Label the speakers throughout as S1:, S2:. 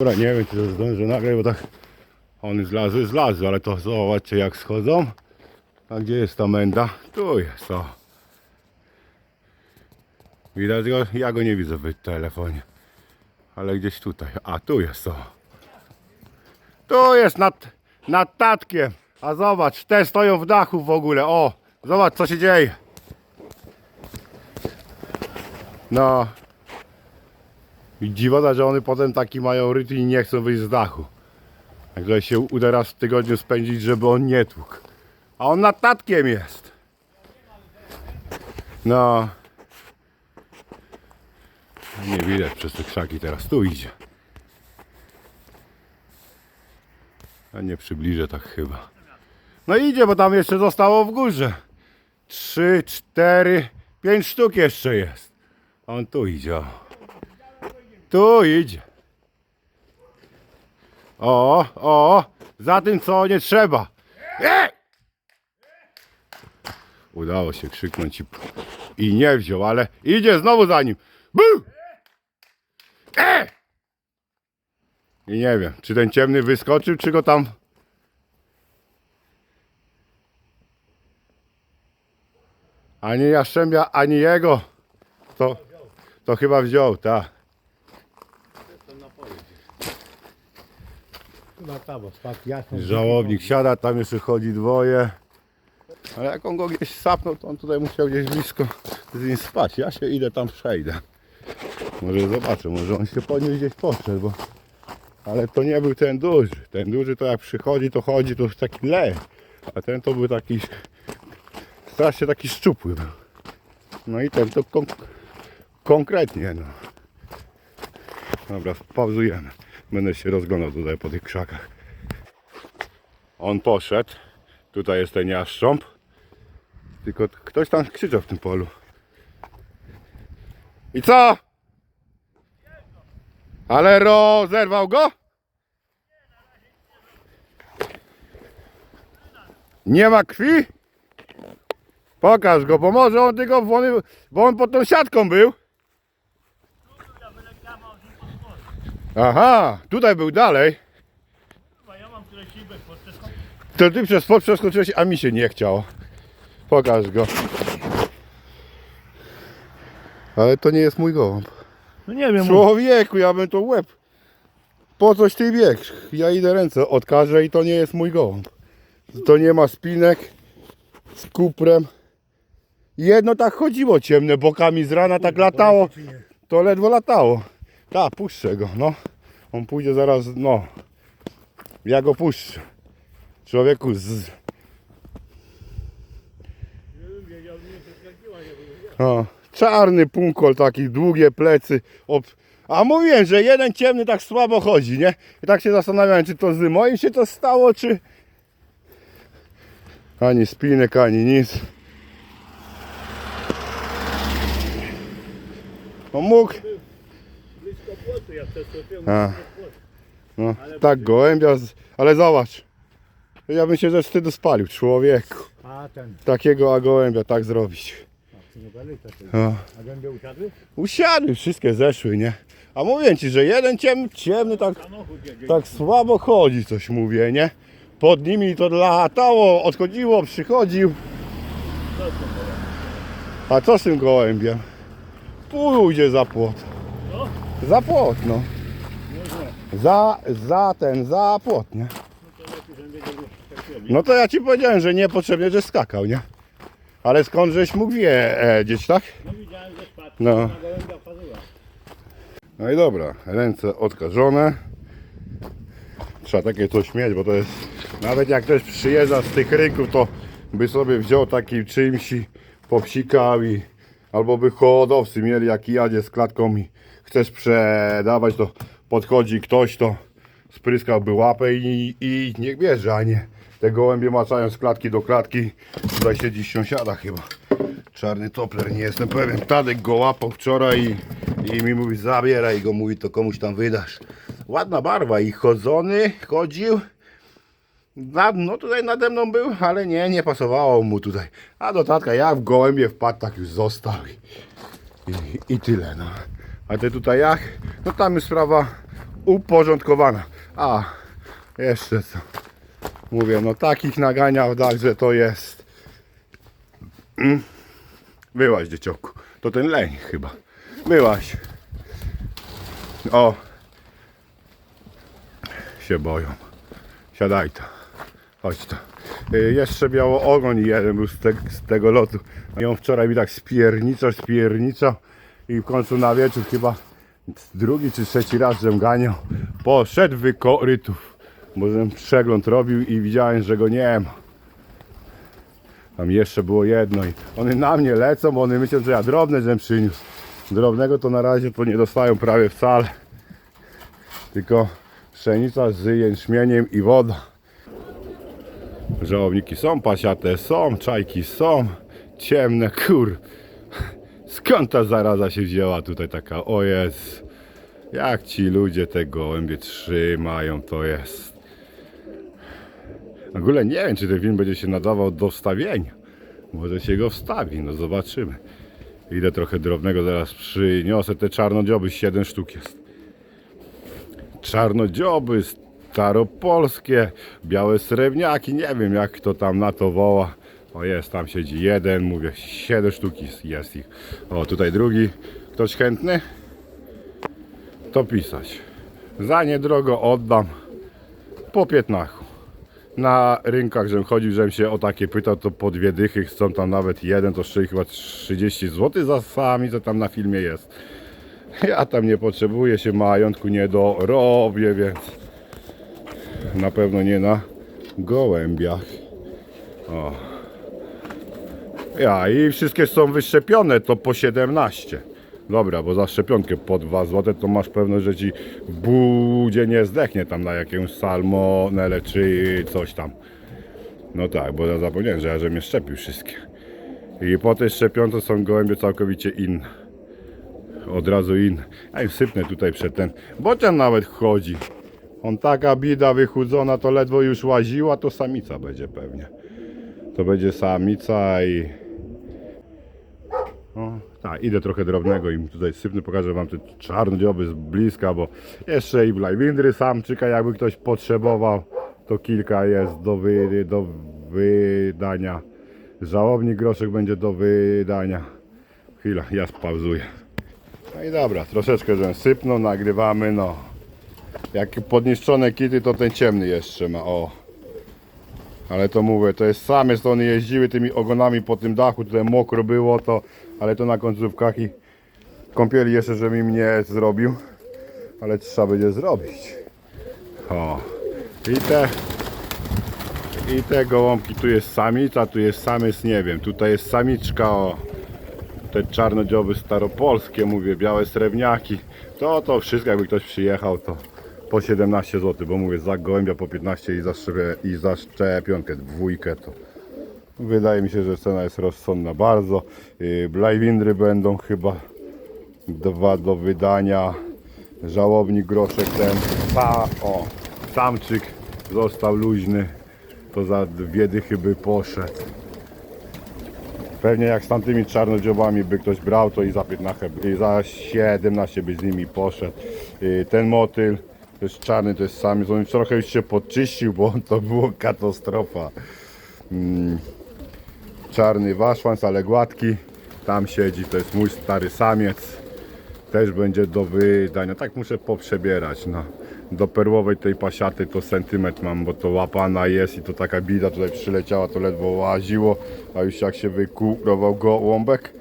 S1: Dobra, nie wiem czy to zdążę nagrać, bo tak one zlazły, zlazły, ale to zobaczcie jak schodzą. A gdzie jest ta menda? Tu jest, o. Widać go? Ja go nie widzę w telefonie. Ale gdzieś tutaj. A tu jest, o. Tu jest nad, nad tatkiem. A zobacz, te stoją w dachu w ogóle. O, zobacz co się dzieje. No. I dziwota, że one potem taki mają rytm i nie chcą wyjść z dachu. Także się uda raz w tygodniu spędzić, żeby on nie tłukł. A on nad tatkiem jest. No. Nie widać przez te krzaki teraz. Tu idzie. A nie przybliżę tak chyba. No idzie, bo tam jeszcze zostało w górze. Trzy, cztery, pięć sztuk jeszcze jest. On tu idzie. Tu idzie. O, o, za tym co nie trzeba. Ej! Udało się krzyknąć i, i nie wziął, ale idzie znowu za nim. Bu! Ej! I nie wiem, czy ten ciemny wyskoczył, czy go tam. Ani jaszczębia, ani jego. To, to chyba wziął, tak.
S2: Chyba tam, bo spadł jasno.
S1: Żałobnik siada, tam jeszcze chodzi dwoje. Ale jak on go gdzieś sapnął, to on tutaj musiał gdzieś blisko z nim spać. Ja się idę tam przejdę. Może zobaczę, może on się podniósł gdzieś poszedł, bo... Ale to nie był ten duży. Ten duży to jak przychodzi, to chodzi, to już taki lej. A ten to był taki... Strasznie taki szczupły był. No i ten to kon... konkretnie, no. Dobra, pauzujemy. Będę się rozglądał tutaj po tych krzakach. On poszedł. Tutaj jest ten jaszcząb. Tylko ktoś tam krzyczał w tym polu. I co? Ale rozerwał go? Nie ma krwi? Pokaż go, bo może on tylko, bo bo on pod tą siatką był. Aha, tutaj był dalej.
S2: Ja mam tyle podczas
S1: To ty przez spod przeskoczyłeś, a mi się nie chciało. Pokaż go. Ale to nie jest mój gołąb.
S2: No nie wiem,
S1: Człowieku, ja bym to łeb. Po coś ty bieg? Ja idę ręce odkażę i to nie jest mój gołąb. To nie ma spinek z kuprem. Jedno tak chodziło ciemne bokami z rana, tak latało. To ledwo latało. Tak, puszczę go, no. On pójdzie zaraz, no. Ja go puszczę. Człowieku z... O, czarny punkol, taki długie plecy. Ob... A mówiłem, że jeden ciemny tak słabo chodzi, nie? I tak się zastanawiałem, czy to z moim się to stało, czy... Ani spinek, ani nic. No mógł.
S2: blisko płotu, ja przeskoczyłem
S1: A. No, tak gołębia, z... ale zobacz. Ja bym się ze wstydu spalił, człowieku.
S2: A ten,
S1: Takiego a gołębia tak zrobić.
S2: a ty nie gadaj, to ty.
S1: O.
S2: A gębie usiadły?
S1: Usiadły, wszystkie zeszły, nie? A mówię ci, że jeden ciemny, ciemny tak,
S2: Samochód jedzie.
S1: tak słabo chodzi, coś mówię, nie? Pod nimi to latało, odchodziło, przychodził. A co z tym gołębiem? Pójdzie za płot. Za płot, no. Za, za ten, za płot, nie? No to ja ci powiedziałem, że niepotrzebnie, że skakał, nie? Ale skąd żeś mógł wiedzieć, tak?
S2: No widziałem, że.
S1: No. No i dobra, ręce odkażone. Trzeba takie coś mieć, bo to jest. Nawet jak ktoś przyjeżdża z tych rynków, to by sobie wziął taki czymś i popsikał i albo by hodowcy mieli jak jadzie z klatką i chcesz sprzedawać, to podchodzi ktoś, to spryskałby łapę i, i niech bierze, a nie te gołębie maczają z klatki do klatki. Tutaj siedzi sąsiada chyba. Czarny topler, nie jestem pewien. Tadek go łapał wczoraj i, i mi mówi zabieraj go, mówi to komuś tam wydasz. Ładna barwa i chodzony, chodził. Na, no tutaj nade mną był, ale nie, nie pasowało mu tutaj. A do tatka jak w gołębie wpadł, tak już został i, i tyle no. A ty tutaj jak? No tam jest sprawa uporządkowana. A, jeszcze co. Mówię, no takich naganiał, tak, że to jest. Mm. Byłaś, dzieciaku. To ten leń chyba. Byłaś. O. Się boją. Siadaj to. Chodź to. Y, Jeszcze biało ogoń jeden był z, te, z tego lotu. On wczoraj mi tak spierniczał, spierniczał i w końcu na wieczór chyba drugi czy trzeci raz żem ganiał. Poszedł wy korytów. Bo żem przegląd robił i widziałem, że go nie ma. Tam jeszcze było jedno i one na mnie lecą, bo one myślą, że ja drobne żem przyniósł. Drobnego to na razie to nie dostają prawie wcale. Tylko pszenica z jęczmieniem i woda. Żałowniki są, pasiate są, czajki są, ciemne, kur. Skąd ta zaraza się wzięła tutaj taka, o jest. Jak ci ludzie te gołębie trzymają, to jest. W ogóle nie wiem, czy ten film będzie się nadawał do wstawienia. Może się go wstawi, no zobaczymy. Idę trochę drobnego, zaraz przyniosę te czarnodzioby, 7 sztuk jest. Czarnodzioby, staropolskie, białe srebrniaki, nie wiem jak to tam na to woła. O jest, tam siedzi jeden, mówię, 7 sztuk jest- ich. O, tutaj drugi. Ktoś chętny? To pisać. Za niedrogo oddam po 15. Na rynkach, żem chodził, żem się o takie pytał, to po dwie dychy chcą tam nawet jeden, to szczęście chyba 30 zł za sami, co tam na filmie jest. Ja tam nie potrzebuję się majątku, nie dorobię, więc na pewno nie na gołębiach. O. Ja i wszystkie są wyszczepione, to po 17. Dobra, bo za szczepionkę po 2 zł to masz pewność, że ci w budzie nie zdechnie tam na jakąś salmonelę czy coś tam. No tak, bo ja zapomniałem, że ja żem je szczepił wszystkie. I po tej szczepionce są gołębie całkowicie inne. Od razu inne. Ja im sypnę tutaj przed ten. Bocian nawet chodzi. On taka bida wychudzona, to ledwo już łaziła, to samica będzie pewnie. To będzie samica i... Tak, idę trochę drobnego im tutaj sypnę, pokażę wam te czarnodzioby z bliska, bo jeszcze i blajwindry samczyka, jakby ktoś potrzebował, to kilka jest do, wy, do wydania. Żałobnik groszek będzie do wydania. Chwila, ja spauzuję. No i dobra, troszeczkę żem sypnął, nagrywamy, no. Jak podniszczone kity, to ten ciemny jeszcze ma, o. Ale to mówię, to jest to one jeździły tymi ogonami po tym dachu, tutaj mokro było to, ale to na końcówkach i kąpieli jeszcze, żebym im nie zrobił, ale trzeba będzie zrobić. O, i te, i te gołąbki, tu jest samica, tu jest samiec, nie wiem, tutaj jest samiczka, o, te czarnodzioby staropolskie, mówię, białe srebrniaki, to to wszystko, jakby ktoś przyjechał, to po 17 zł, bo mówię, za gołębia po 15 i za, i za szczepionkę, dwójkę, to wydaje mi się, że cena jest rozsądna bardzo. Yy, Blajwindry będą chyba dwa do wydania. Żałobnik groszek ten, sa, o, samczyk został luźny, to za dwie dychy by poszedł. Pewnie jak z tamtymi czarnodziobami by ktoś brał, to i za 15, i za 17 by z nimi poszedł. Yy, Ten motyl, to jest czarny, to jest samiec, on trochę już się podczyścił, bo to było katastrofa. Mm, Czarny waszłans, ale gładki, tam siedzi, to jest mój stary samiec. Też będzie do wydania, tak muszę poprzebierać, no. Do perłowej tej pasiaty to sentymetr mam, bo to łapana jest i to taka bida tutaj przyleciała, to ledwo łaziło, a już jak się wykurował gołąbek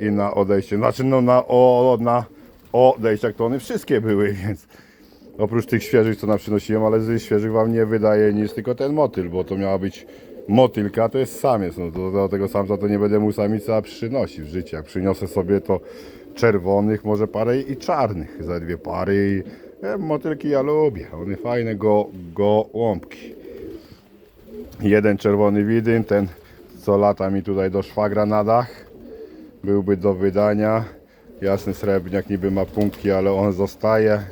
S1: i na odejście, znaczy no na, o, na odejściach to one wszystkie były, więc oprócz tych świeżych co nam przynosiłem, ale z świeżych wam nie wydaje nic, tylko ten motyl, bo to miała być motylka, to jest samiec, no do, tego samca to nie będę mu samica przynosić w życiu, jak przyniosę sobie to czerwonych, może parę i czarnych, za dwie pary e, motylki ja lubię, one fajne go, gołąbki. Jeden czerwony widyn, ten co lata mi tutaj do szwagra na dach, byłby do wydania. Jasny srebrniak niby ma punktki, ale on zostaje.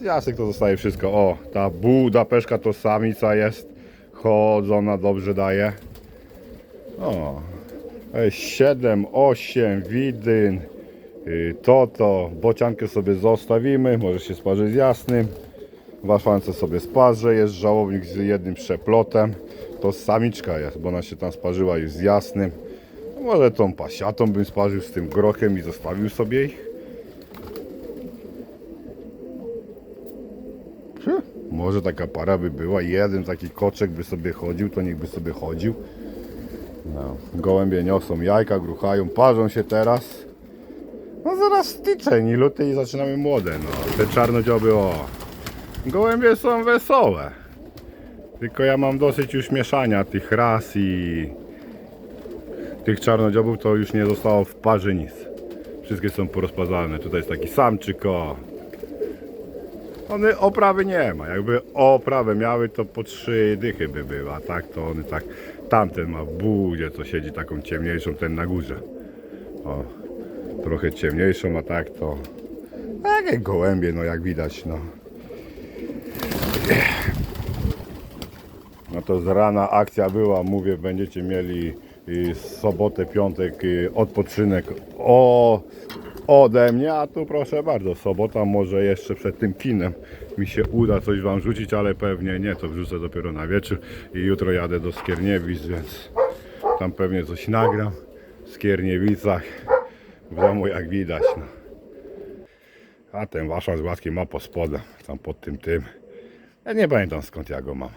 S1: Jasek to zostaje wszystko. O, ta Budapeszka to samica jest. Chodzona, dobrze daje. O, 7, 8, widyn. y, To, to. Bociankę sobie zostawimy. Może się sparzy z jasnym. Waszance sobie sparze, jest żałownik z jednym przeplotem. To samiczka jest, bo ona się tam sparzyła już z jasnym. Może tą pasiatą bym sparzył z tym grochem i zostawił sobie ich. Czy? Może taka para by była, jeden taki koczek by sobie chodził, to niech by sobie chodził. No. Gołębie niosą jajka, gruchają, parzą się teraz. No zaraz styczeń i luty i zaczynamy młode, no. Te czarnodzioby, o. Gołębie są wesołe. Tylko ja mam dosyć już mieszania tych ras i tych czarnodziobów to już nie zostało w parze nic. Wszystkie są porozpadzane. Tutaj jest taki samczyk, o. One oprawy nie ma. Jakby oprawę miały, to po trzy dychy by były, a tak to one tak. Tamten ma w budzie, co siedzi taką ciemniejszą, ten na górze. O, trochę ciemniejszą, a tak to. Takie gołębie, no jak widać, no. No to z rana akcja była, mówię, będziecie mieli y, sobotę, piątek y, odpoczynek o, ode mnie, a tu proszę bardzo, sobota może jeszcze przed tym kinem mi się uda coś wam rzucić, ale pewnie nie, to wrzucę dopiero na wieczór i jutro jadę do Skierniewic, więc tam pewnie coś nagram w Skierniewicach, w domu jak widać. No. A ten wasza z ma po spodem, tam pod tym tym. Ja nie pamiętam skąd ja go mam.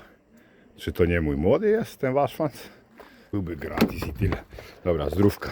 S1: Czy to nie mój młody jest ten wasz fan? Byłby gratis i tyle. Dobra, zdrówka.